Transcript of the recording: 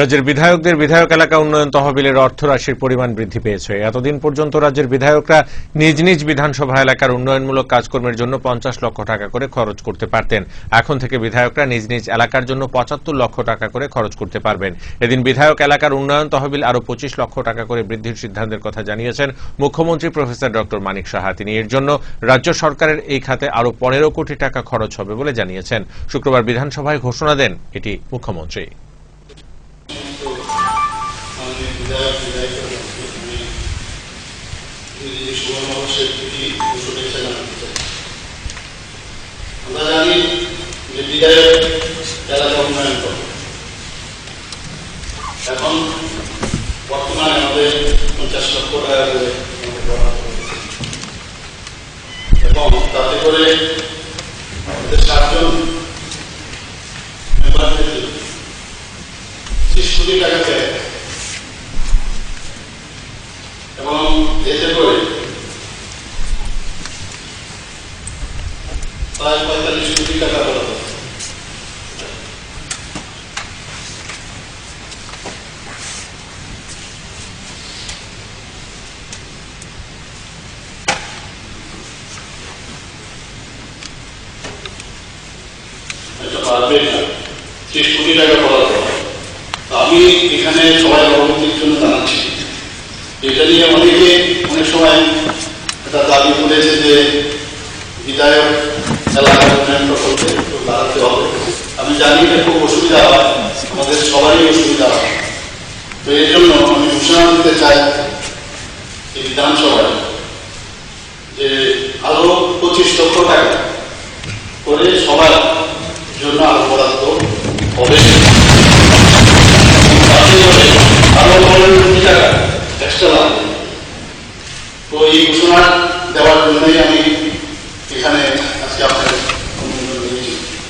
রাজ্যের বিধায়কদের বিধায়ক এলাকা উন্নয়ন তহবিলের অর্থ রাশির পরিমাণ বৃদ্ধি পেয়েছে। এতদিন পর্যন্ত রাজ্যের বিধায়করা নিজ নিজ বিধানসভা এলাকার উন্নয়নমূলক কাজকর্মের জন্য পঞ্চাশ লক্ষ টাকা করে খরচ করতে পারতেন। এখন থেকে বিধায়করা নিজ নিজ এলাকার জন্য পঁচাত্তর লক্ষ টাকা করে খরচ করতে পারবেন। এদিন বিধায়ক এলাকার উন্নয়ন তহবিল আরও পঁচিশ লক্ষ টাকা করে বৃদ্ধির সিদ্ধান্তের কথা জানিয়েছেন মুখ্যমন্ত্রী প্রফেসর ডক্টর মানিক সাহা। তিনি এর জন্য রাজ্য সরকারের এই খাতে আরও পনেরো কোটি টাকা খরচ হবে বলে জানিয়েছেন। শুক্রবার বিধানসভায় ঘোষণা দেন এটি মুখ্যমন্ত্রী। আমরা জানি যে এখন বর্তমানে আমাদের পঞ্চাশ লক্ষ টাকা। এবং তাতে করে আমাদের সাতজন টাকা দেয় এবং এতে করে প্রায় পঁয়তাল্লিশ কোটি টাকা বরাদ্দ। বরাদ্দ। আমি এখানে সবাই অবগতির জন্য জানাচ্ছি। এটা নিয়ে অনেকে অনেক সময় এটা দাবি করেছে যে বিধায়ক উন্নয়ন প্রকল্পে একটু বাড়াতে হবে আমি জানি খুব অসুবিধা আমাদের সবারই অসুবিধা তো এই জন্য আমি ঘোষণা দিতে চাই বিধানসভায় যে আরও পঁচিশ লক্ষ টাকা করে সবার জন্য আরও বরাদ্দ হবে। আরও পনেরো কোটি টাকা এক্সট্রা লাগবে। তো এই ঘোষণা দেওয়ার জন্যই আমি